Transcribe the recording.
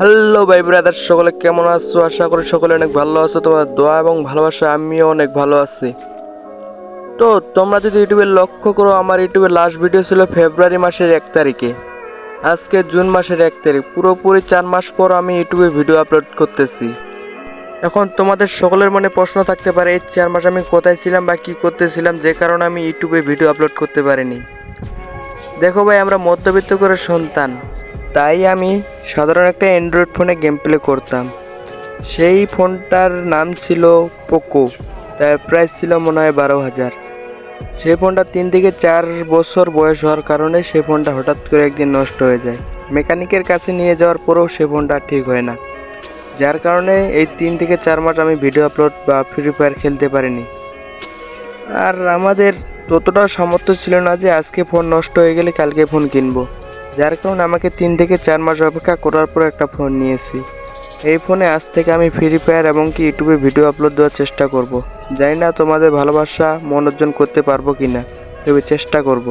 Hello ভাই brother সকলে কেমন আছো? আশা করি সকলে অনেক ভালো আছো। তোমার দোয়া এবং ভালোবাসা আমিও অনেক ভালো আছি। তো, তোমরা যদি ইউটিউবে লক্ষ্য করো, আমার ইউটিউবে লাস্ট ভিডিও ছিল ফেব্রুয়ারি মাসের এক তারিখে। আজকে জুন মাসের এক তারিখ। পুরোপুরি চার মাস পর আমি ইউটিউবে ভিডিও আপলোড করতেছি। এখন তোমাদের সকলের মনে প্রশ্ন থাকতে পারে, এই চার মাস আমি কোথায় ছিলাম বা কী করতেছিলাম, যে কারণে আমি ইউটিউবে ভিডিও আপলোড করতে পারিনি। দেখো ভাই, আমরা মধ্যবিত্ত করে সন্তান। তাই আমি সাধারণ একটা অ্যান্ড্রয়েড ফোনে গেম প্লে করতাম। সেই ফোনটার নাম ছিল পোকো তার প্রাইস ছিল মনে হয় বারো হাজার। সেই ফোনটা তিন থেকে চার বছর বয়স হওয়ার কারণে সেই ফোনটা হঠাৎ করে একদিন নষ্ট হয়ে যায়। মেকানিকের কাছে নিয়ে যাওয়ার পরেও সে ফোনটা ঠিক হয় না। যার কারণে এই তিন থেকে চার মাস আমি ভিডিও আপলোড বা ফ্রি ফায়ার খেলতে পারিনি। আর আমাদের ততটাও সামর্থ্য ছিল না যে আজকে ফোন নষ্ট হয়ে গেলে কালকে ফোন কিনবো। যার কারণে আমাকে তিন থেকে চার মাস অপেক্ষা করার পর একটা ফোন নিয়েছি এই ফোনে আজ থেকে আমি ফ্রি ফায়ার এবং কি ইউটিউবে ভিডিও আপলোড দেওয়ার চেষ্টা করব। জানি না তোমাদের ভালোবাসা মনোরঞ্জন করতে পারব কি না তবে চেষ্টা করব।